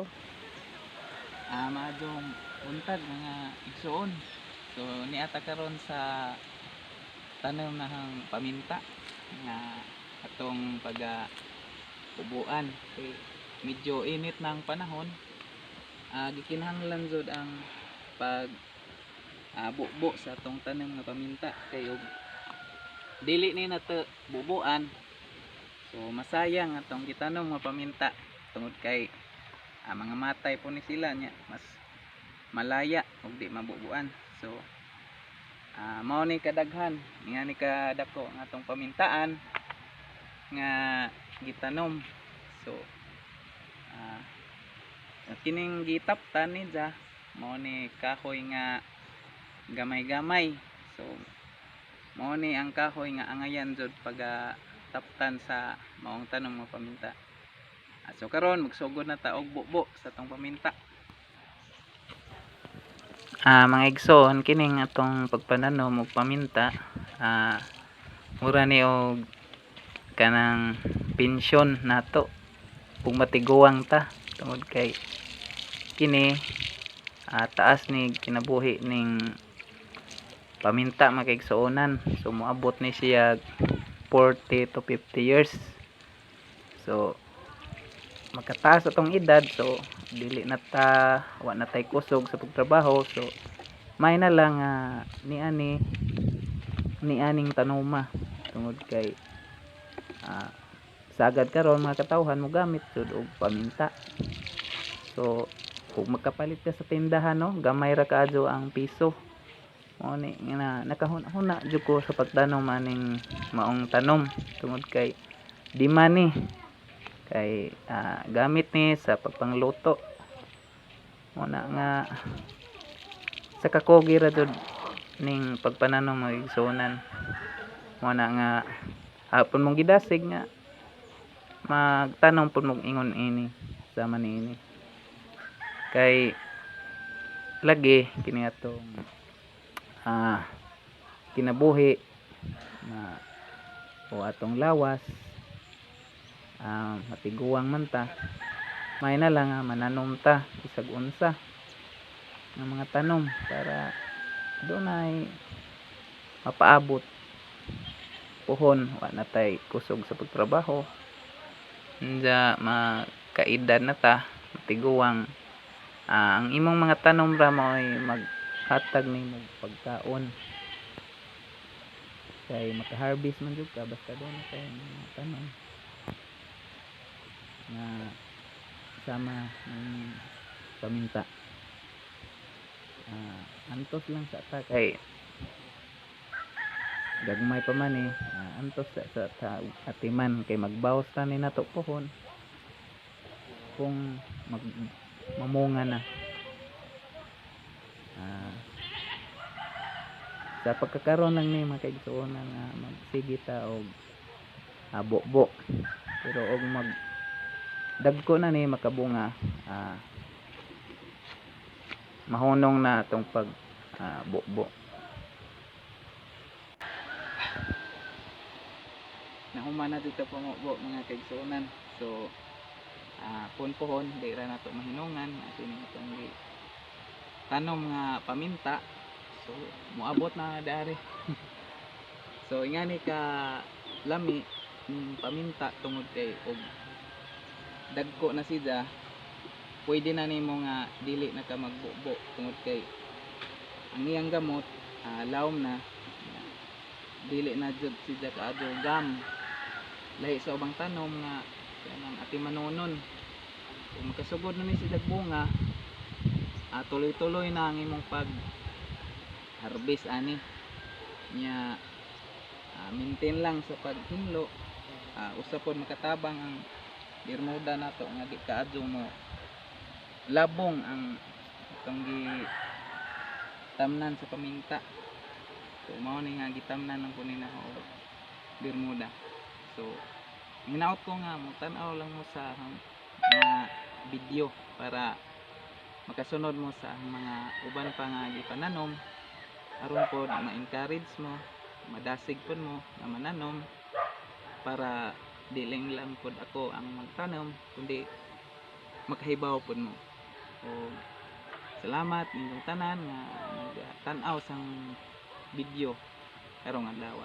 dito? Ah, maadong untag mga igsoon. So niata karon sa tanom na hang paminta nga atong pag ubuan kay medyo init ang panahon. Ah, gikinahanglan jud ang pag ah, bubo sa atong tanom nga paminta kay dili ni nato bubuan. So masayang atong gitanom nga paminta tungod kay ah, mga matay po ni sila nya mas malaya ug di mabubuan. So ah, mao ni kadaghan nga ni kadako nga atong pamintaan nga gitanom. So ah, kining gitaptan ni ja mao ni kahoy nga gamay-gamay. So mao ni ang kahoy nga angayan jud pag taptan sa maong tanom nga paminta so karon magsugod na ta og bubo sa atong paminta. Ah, mga igsoon kining atong pagpananom og paminta, ah mura ni og kanang pensyon nato. Kung matiguang ta tungod kay kini ah, taas ni kinabuhi ning paminta mga kaigsuonan so moabot ni siya 40 to 50 years. So magkataas atong edad so dili na ta wa na tay kusog sa pagtrabaho so may na lang ah, ni ani ni aning tanuma tungod kay ah, sagad karon mga katawhan mo gamit jud og paminta. So kung magkapalit ka sa tindahan no gamay ra kaadyo ang piso. Mo ni nga na nakahuna jud ko sa pagtanom aning maong tanom tungod kay di man ni kay ah, gamit ni sa pagpangluto muna nga. Sa kakogi ra jud ning pagpananom mga igsunan. Muna nga hapon mong gidasig nga. Magtanong pud mong ingon ini sama ni ini. Kay lagi kini atong ah kinabuhi na o atong lawas ah, matiguang man ta. May na lang nga mananom ta isag unsa. Ng mga tanom para doon ay mapaabot. Puhon wa na tay kusog sa pagtrabaho. Nja makaedad na ta matiguang Ah, ang imong mga tanom ra mo ay maghatag ni mo pagkaon kay maka-harvest man jud ka basta doon na kay mga tanom na sama ng paminta. Ah, antos lang sa ta kay gagmay pa man eh. Ah, antos sa, sa, sa atiman. Kay magbawas ta ni nato pohon kung mag mamunga na. Ah, sa pagkakaroon lang ni mga kaigsuon nga magsige ta og bukbok pero og mag dagko na ni makabunga ah, mahunong na atong pag ah, bukbok nahuman na dito pumukbok mga kaigsuonan so ah pohon-pohon di ra nato mahinungan. Ato ni itong gi tanom nga paminta. So moabot na dari. So ingani ka lami ng paminta tungod kay og dagko na siya pwede na nimo nga dili na ka magbubo tungod kay ang iyang gamot ah, lawom na. Dili na jud siya kaadyo gam. Lahi sa ubang tanom nga kanang ati manonon kung makasugod na ni si dagbunga ah, tuloy-tuloy na ang imong pag harvest ani. Nya ah, maintain lang sa paghinlo. Ah, usa pod makatabang ang birmuda nato nga di kaadyo mo. Labong ang itong gi tamnan sa paminta. So mao ni nga gitamnan ng kunin na og birmuda so minaot ko nga mo tan-aw lang mo sa mga video para makasunod mo sa mga uban pa nga gipananom. Aron pod ma-encourage mo madasig pod mo na mananom para diling lang pod ako ang magtanom kundi makahibaw pud mo. O salamat ninyong tanan nga nagtanaw sang video. Karong adlaw